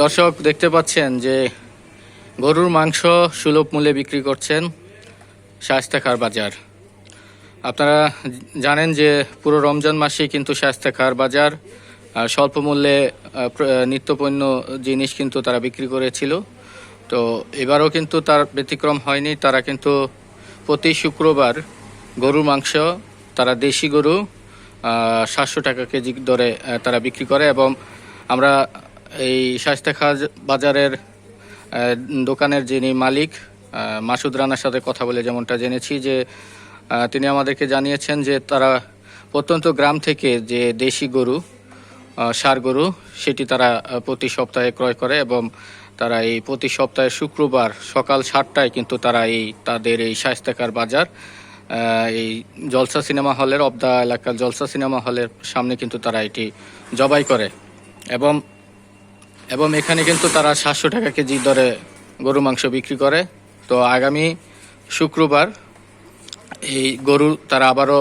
দর্শক, দেখতে পাচ্ছেন যে গরুর মাংস সুলভ মূল্যে বিক্রি করছেন শায়স্তাখার বাজার। আপনারা জানেন যে পুরো রমজান মাসেই কিন্তু শায়স্তাখার বাজার স্বল্প মূল্যে নিত্যপণ্য জিনিস কিন্তু তারা বিক্রি করেছিল। তো এবারও কিন্তু তার ব্যতিক্রম হয়নি। তারা কিন্তু প্রতি শুক্রবার গরুর মাংস, তারা দেশি গরু সাতশো টাকা কেজি দরে তারা বিক্রি করে এবং আমরা এই শায়স্তাখা বাজারের দোকানের যিনি মালিক মাসুদ রানার সাথে কথা বলে যেমনটা জেনেছি যে তিনি আমাদেরকে জানিয়েছেন যে তারা প্রত্যন্ত গ্রাম থেকে যে দেশি গরু ষাঁড় গরু, সেটি তারা প্রতি সপ্তাহে ক্রয় করে এবং তারা এই প্রতি সপ্তাহে শুক্রবার সকাল সাতটায় কিন্তু তারা এই, তাদের এই শায়স্তাকার বাজার এই জলসা সিনেমা হলের, অবদা এলাকার জলসা সিনেমা হলের সামনে কিন্তু তারা এটি জবাই করে এবং এবং এখানে কিন্তু তারা সাতশো টাকা কেজি দরে গরু মাংস বিক্রি করে। তো আগামী শুক্রবার এই গরু তারা আবারও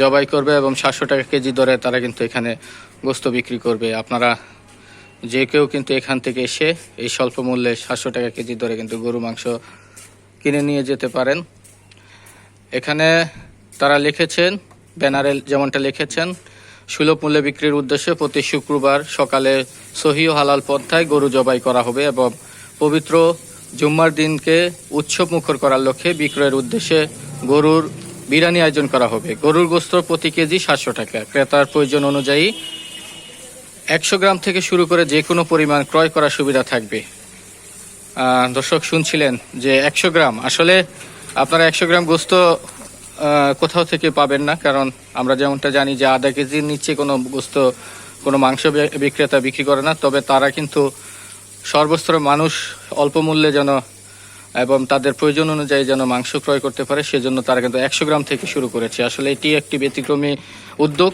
জবাই করবে এবং সাতশো টাকা কেজি দরে তারা কিন্তু এখানে গোস্ত বিক্রি করবে। আপনারা যে কেউ কিন্তু এখান থেকে এসে এই স্বল্প মূল্যে সাতশো টাকা কেজি দরে কিন্তু গরু মাংস কিনে নিয়ে যেতে পারেন। এখানে তারা লিখেছেন, ব্যানারে যেমনটা লিখেছেন সুলভ মূল্যে বিক্রির উদ্দেশ্যে প্রতি শুক্রবার সকালে সহি ও হালাল পন্থায় গরু জবাই করা হবে এবং পবিত্র জুম্মার দিনকে উৎসব মুখর করার লক্ষ্যে বিক্রয়ের উদ্দেশ্যে গরুর বিরিয়ানি আয়োজন করা হবে। গরুর গোস্ত প্রতি কেজি সাতশো টাকা। ক্রেতার প্রয়োজন অনুযায়ী একশো গ্রাম থেকে শুরু করে যে কোনো পরিমাণ ক্রয় করার সুবিধা থাকবে। দর্শক শুনছিলেন যে একশো গ্রাম। আসলে আপনারা একশো গ্রাম গোস্ত কোথাও থেকে পাবেন না, কারণ আমরা যেমনটা জানি যে আধা কেজির নিচে কোনো গোস্ত কোনো মাংস বিক্রেতা বিক্রি করে না, তবে তারা কিন্তু সর্বস্তরের মানুষ অল্প মূল্যে যেন এবং তাদের প্রয়োজন অনুযায়ী যেন মাংস ক্রয় করতে পারে, সেজন্য তারা কিন্তু একশো গ্রাম থেকে শুরু করেছে। আসলে এটি একটি ব্যতিক্রমী উদ্যোগ।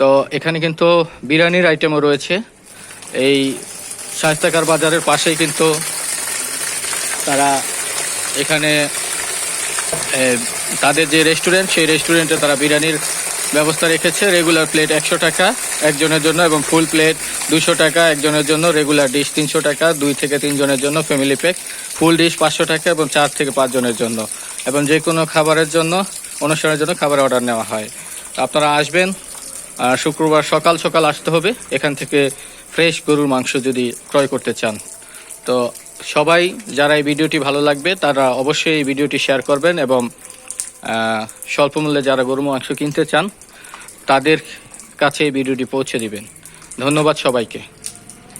তো এখানে কিন্তু বিরিয়ানির আইটেমও রয়েছে। এই শায়স্তাকার বাজারের পাশেই কিন্তু তারা এখানে তাদের যে রেস্টুরেন্ট সেই রেস্টুরেন্টে তারা বিরিয়ানির ব্যবস্থা রেখেছে। রেগুলার প্লেট একশো টাকা একজনের জন্য এবং ফুল প্লেট দুশো টাকা একজনের জন্য। রেগুলার ডিশ তিনশো টাকা, দুই থেকে তিনজনের জন্য ফ্যামিলি প্যাক ফুল ডিশ পাঁচশো টাকা এবং চার থেকে পাঁচজনের জন্য। এবং যে কোনো খাবারের জন্য, অনুষ্ঠানের জন্য খাবার অর্ডার নেওয়া হয়। আপনারা আসবেন শুক্রবার সকাল সকাল আসতে হবে। এখান থেকে ফ্রেশ গরুর মাংস যদি ক্রয় করতে চান। তো সবাই যারা এই ভিডিওটি ভালো লাগবে, তারা অবশ্যই এই ভিডিওটি শেয়ার করবেন এবং স্বল্প মূল্যে যারা গরু মাংস কিনতে চান, তাদের কাছে এই ভিডিওটি পৌঁছে দিবেন। ধন্যবাদ সবাইকে।